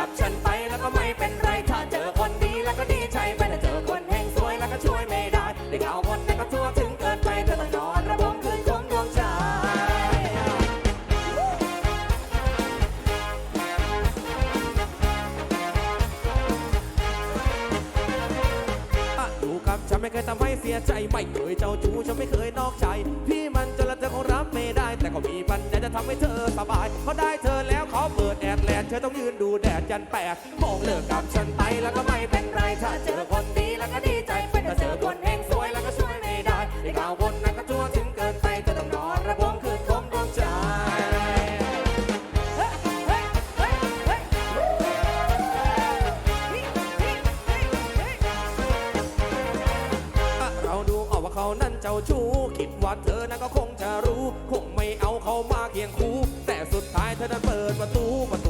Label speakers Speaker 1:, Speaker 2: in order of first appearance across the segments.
Speaker 1: กับฉันไปแล้วก็ไม่เป็นไรถ้าเจอคนดีแล้วก็ดีใจไปแต่เจอคนเฮงสวยแล้วก็ช่วยไม่ได้ได้ข่าวคนนั้นก็ทั่วถึงเกินไปเธอต้องนอนระบมคืนคงดวงใจ อยู่กับฉันไม่เคยทำให้เสียใจ ไม่เคยเจ้าชู้ฉันไม่เคยนอกใจ พี่มันจนละเธอคงรับไม่ได้ แต่ก็มีปัญญาจะทำให้เธอสบายเพราะได้เธอแล้ว ต้องยืนดูแดดจันแปดมองเลิกกับฉันไปแล้วก็ไม่เป็นไรถ้าเจอคนดีแล้วก็ดีใจไปถ้าเจอคนเฮงสวยแล้วก็ช่วยไม่ได้ได้ข่าวคนนั้นก็ทั่วถึงเกินไปเธอต้องนอนระบมคืนคมดวงใจเราดูออกว่าเขานั้นเจ้าชู้คิดว่าเธอนั้นก็คงจะรู้ คงไม่เอาเขามาเคียงคู่แต่สุดท้ายเธอนั้นเปิดประตูประตู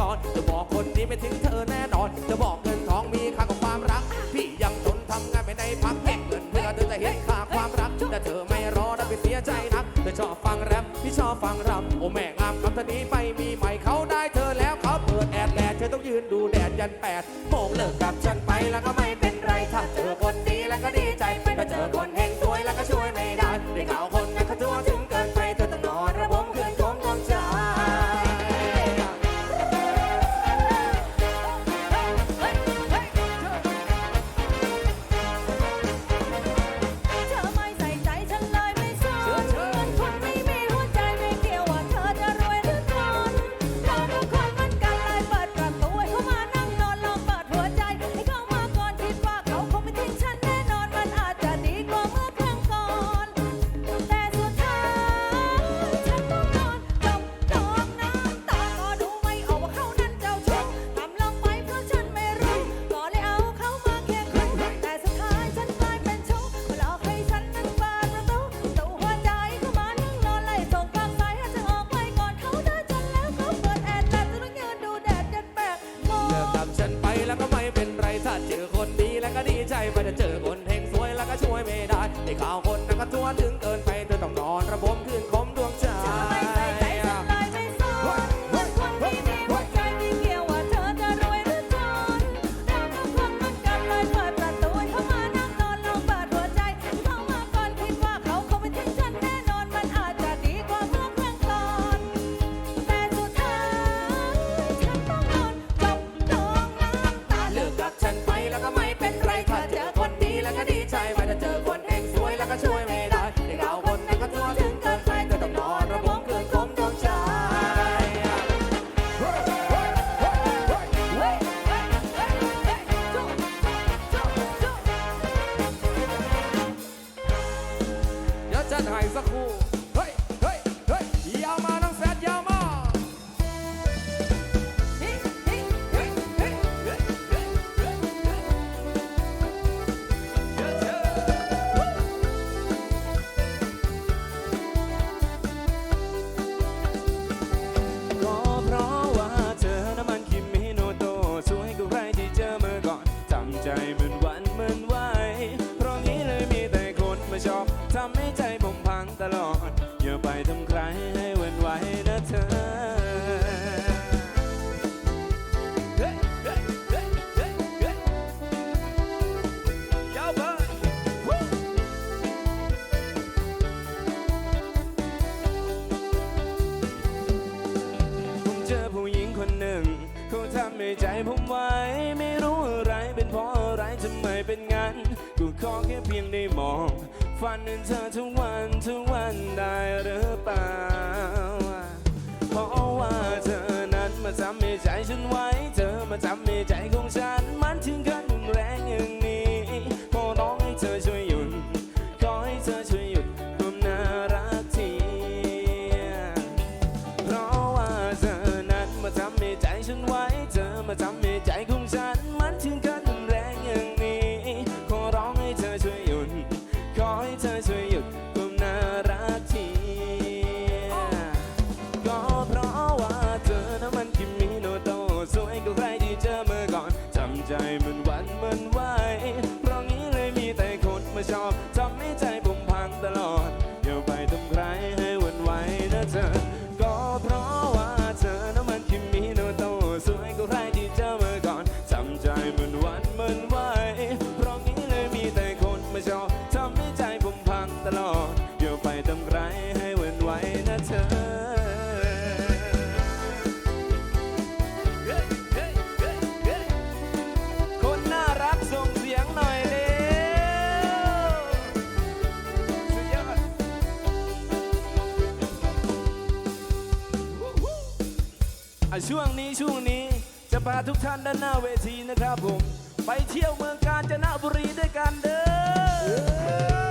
Speaker 1: ก่อนจะบอกคนนี้ไม่ถึงเธอแน่นอน จะบอกเงินทองมีค่ากับความรัก พี่ยังจนทำงานไม่ได้พักเก็บเงินเพื่อเธอจะเห็นค่าความรัก แต่เธอไม่รอรับไปเสียใจนักเธอชอบฟังแรปพี่ชอบฟังรำโอ้แม่งามคำท่านี้ไปมีใหม่เขาได้เธอแล้วเขาเปิดแอดแลดเธอต้องยืนดูแดดยันแปด ไปถ้าเจอคนเฮงสวยแล้วก็ช่วยไม่ได้ได้ข่าวคนนั้นก็
Speaker 2: ทั่ว
Speaker 1: ถึงเกินไปเธอต้องนอนระบมคืนคม
Speaker 2: เดี๋ย
Speaker 1: วจัดให้สักค
Speaker 3: ให้ใจผมไว้ ไม่รู้อะไรเป็นเพราะอะไรทำไมเป็นงั้น กูขอแค่เพียงได้มอง ฝันถึงเธอทุกวันทุกวันได้หรือเปล่า เพราะว่าเธอนั้นมาทำให้ใจฉันไว้ เธอมาทำให้ใจของฉันมันถึงกัน มาทำให้ใจของฉันมันถึงกันรุนแรงอย่างนี้ ขอร้องให้เธอช่วยหยุด ขอให้เธอช่วยหยุดความน่ารักทีก็เพราะ ช่วงนี้ช่วงนี้จะพาทุกท่านด้านหน้าเวทีนะครับผม ไป
Speaker 1: เที่
Speaker 3: ยวเมืองกาญจนบุรีด้วยกันเด้อ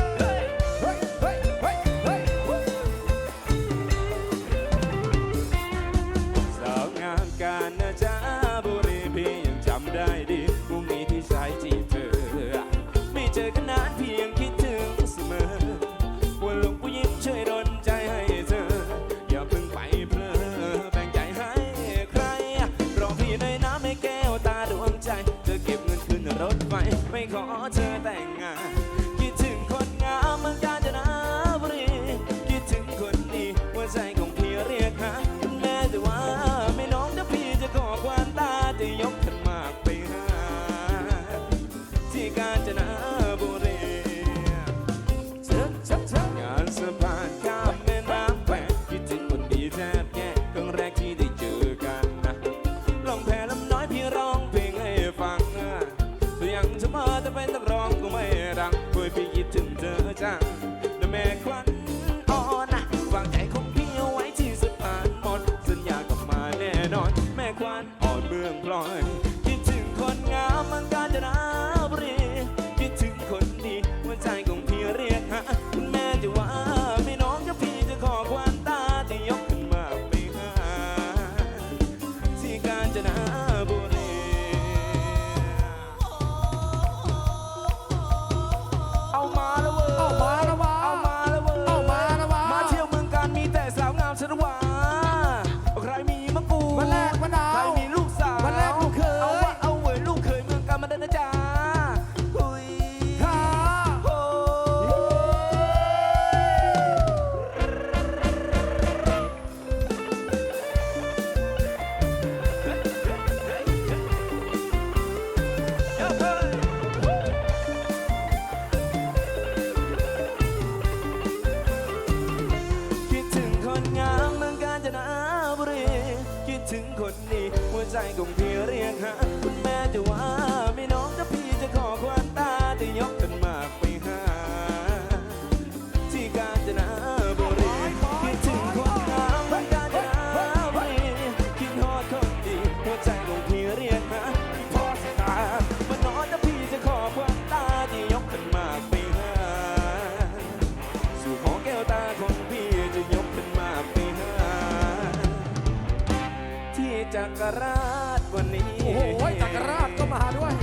Speaker 3: จักรราชวันนี้
Speaker 1: โอ้โหจักรราชก็มาด้วย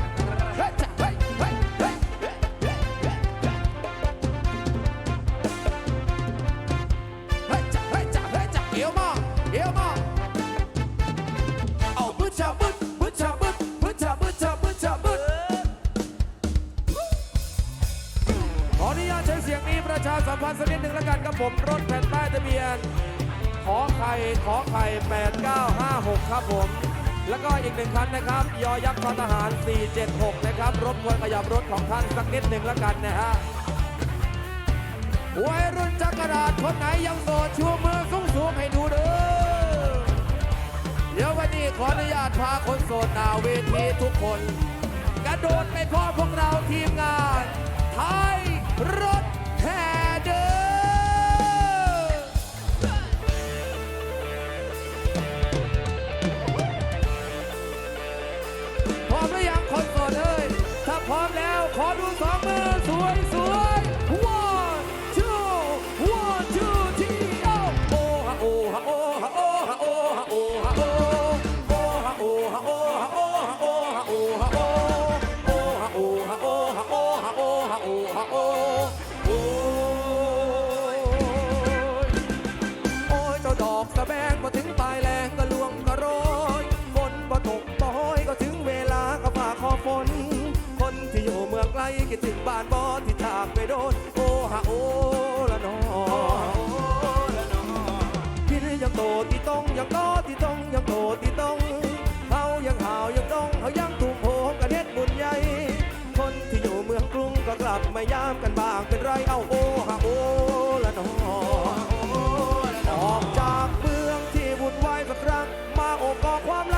Speaker 1: เฮ้ยเฮ้ยเฮ้ยเฮ้ยเฮ้ยจักรเฮ้ยจักรเฮ้ยจักรเอวมาเอวมาเอาบึ้ชาบึ้บึ้ชาบึ้บึ้ชาบึ้ชาบึ้ชาบึ้ขออนุญาตใช้เสียงนี้ประชาสัมพันธ์สักนิดหนึ่งแล้วกันครับผมรถแผ่นป้ายทะเบียน ขอไข่ขอไข่8956 ครับผม แล้วก็อีกหนึ่งคันนะครับ ยอยักษ์พลทหาร 476 นะครับ รถควรขยับรถของท่านสักนิดหนึ่งแล้วกันนะฮะวัยรุ่นจักรราชคนไหนยังโสดชูมือสูงสูงให้ดูเด้อ เดี๋ยววันนี้ขออนุญาตพาคนโสดนาเวทีทุกคน กระโดดไปพ่อพวกเราทีมงาน ไทยร โอ้ยโอดอกตะแบงมาถึงปลายแรงก็ลวงกรโรยฝนบ่ตกบ่อยก็ถึงเวลาก็ฝ่าคอฝน คนที่อยู่เมืองไกลคิดถึงบ้านบ่ที่ถากไปโดนโอฮะโอ บอกความรั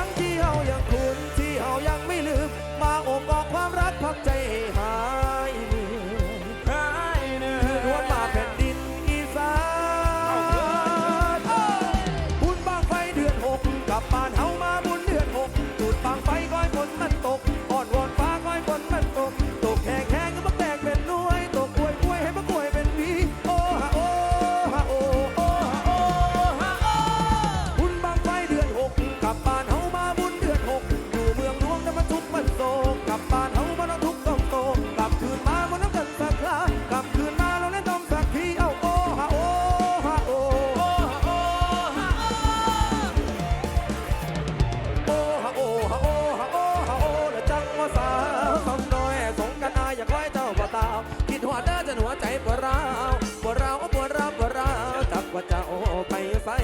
Speaker 1: ไปใส่